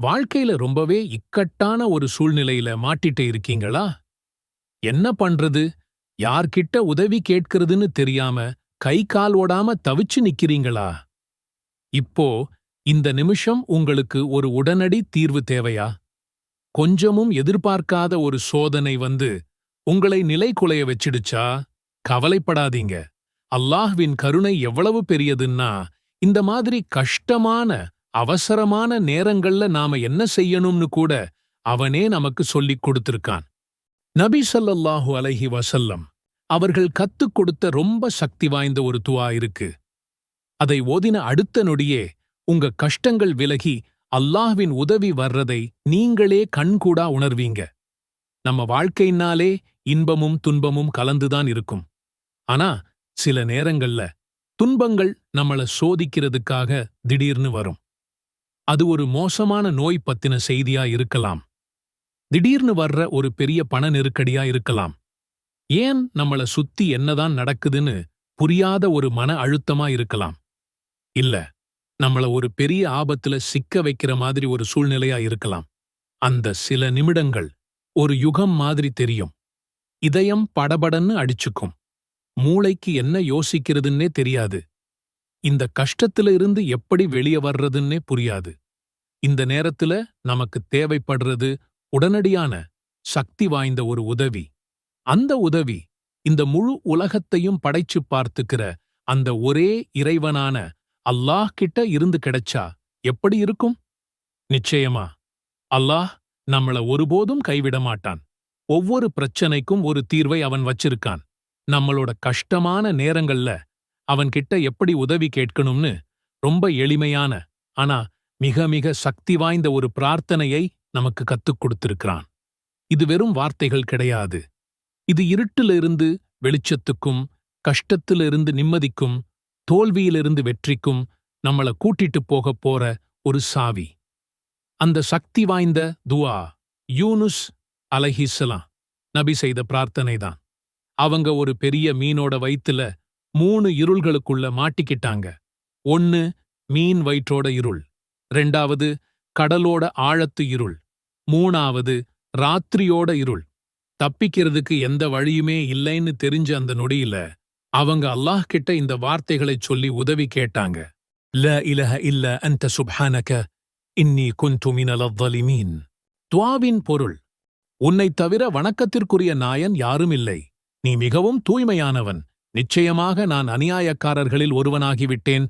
வாழ்க்கையில ரொம்பவே இக்கட்டான ஒரு சூழ்நிலையில மாட்டிட்டு இருக்கீங்களா? என்ன பண்றது? யார்கிட்ட உதவி கேட்கிறதுன்னு தெரியாம கை கால் ஓடாம தவிச்சு நிக்கிறீங்களா? இப்போ இந்த நிமிஷம் உங்களுக்கு ஒரு உடனடி தீர்வு தேவையா? கொஞ்சமும் எதிர்பார்க்காத ஒரு சோதனை வந்து உங்களை நிலை குலைய வச்சிடுச்சா? கவலைப்படாதீங்க. அல்லாஹ்வின் கருணை எவ்வளவு பெரியதுன்னா இந்த மாதிரி கஷ்டமான அவசரமான நேரங்கள்ல நாம என்ன செய்யணும்னு கூட அவனே நமக்கு சொல்லிக் கொடுத்திருக்கான். நபி சல்லல்லாஹு அலஹி வசல்லம் அவர்கள் கத்துக் கொடுத்த ரொம்ப சக்தி வாய்ந்த ஒரு துவா இருக்கு. அதை ஓதின அடுத்த நொடியே உங்க கஷ்டங்கள் விலகி அல்லாஹ்வின் உதவி வர்றதை நீங்களே கண்கூடா உணர்வீங்க. நம்ம வாழ்க்கையினாலே இன்பமும் துன்பமும் கலந்துதான் இருக்கும். ஆனா சில நேரங்கள்ல துன்பங்கள் நம்மள சோதிக்கிறதுக்காக திடீர்னு வரும். அது ஒரு மோசமான நோய் பத்தின செய்தியா இருக்கலாம். திடீர்னு வர்ற ஒரு பெரிய பண நெருக்கடியா இருக்கலாம். ஏன் நம்மள சுத்தி என்னதான் நடக்குதுன்னு புரியாத ஒரு மன அழுத்தமா இருக்கலாம். இல்ல நம்மள ஒரு பெரிய ஆபத்துல சிக்க வைக்கிற மாதிரி ஒரு சூழ்நிலையா இருக்கலாம். அந்த சில நிமிடங்கள் ஒரு யுகம் மாதிரி தெரியும். இதயம் படபடன்னு அடிச்சுக்கும். மூளைக்கு என்ன யோசிக்கிறதுன்னே தெரியாது. இந்த கஷ்டத்துல இருந்து எப்படி வெளிய வர்றதுன்னே புரியாது. இந்த நேரத்துல நமக்கு தேவைப்படுறது உடனடியான சக்தி வாய்ந்த ஒரு உதவி. அந்த உதவி இந்த முழு உலகத்தையும் படைச்சு பார்த்துக்கிற அந்த ஒரே இறைவனான அல்லாஹ் கிட்ட இருந்து கிடைச்சா எப்படி இருக்கும்? நிச்சயமா அல்லாஹ் நம்மள ஒருபோதும் கைவிட மாட்டான். ஒவ்வொரு பிரச்சனைக்கும் ஒரு தீர்வை அவன் வச்சிருக்கான். நம்மளோட கஷ்டமான நேரங்கள்ல அவன்கிட்ட எப்படி உதவி கேட்கணும்னு ரொம்ப எளிமையான ஆனா மிக மிக சக்தி வாய்ந்த ஒரு பிரார்த்தனையை நமக்கு கத்துக் கொடுத்திருக்கிறான். இது வெறும் வார்த்தைகள் கிடையாது. இது இருட்டிலிருந்து வெளிச்சத்துக்கும் கஷ்டத்திலிருந்து நிம்மதிக்கும் தோல்வியிலிருந்து வெற்றிக்கும் நம்மள கூட்டிட்டு போகப் போற ஒரு சாவி. அந்த சக்தி வாய்ந்த துவா யூனுஸ் அலஹிஸ்லாம் நபி செய்த பிரார்த்தனைதான். அவங்க ஒரு பெரிய மீனோட வயித்துல மூணு இருள்களுக்குள்ள மாட்டிக்கிட்டாங்க. ஒன்னு மீன் வயிற்றோட இருள் ரெண்டாவது கடலோட ஆழத்து இருள் மூணாவது ராத்திரியோட இருள். தப்பிக்கிறதுக்கு எந்த வழியுமே இல்லைன்னு தெரிஞ்ச அந்த நொடியில அவங்க அல்லாஹ் கிட்ட இந்த வார்த்தைகளைச் சொல்லி உதவி கேட்டாங்க. ல இலஹ இல்ல அந்த சுப்ஹானக இன்னி குந்து மினல் அவ்வலிமீன் துவாவின் பொருள் உன்னைத் தவிர வணக்கத்திற்குரிய நாயன் யாரும் இல்லை. நீ மிகவும் தூய்மையானவன். நிச்சயமாக நான் அநியாயக்காரர்களில் ஒருவனாகிவிட்டேன்.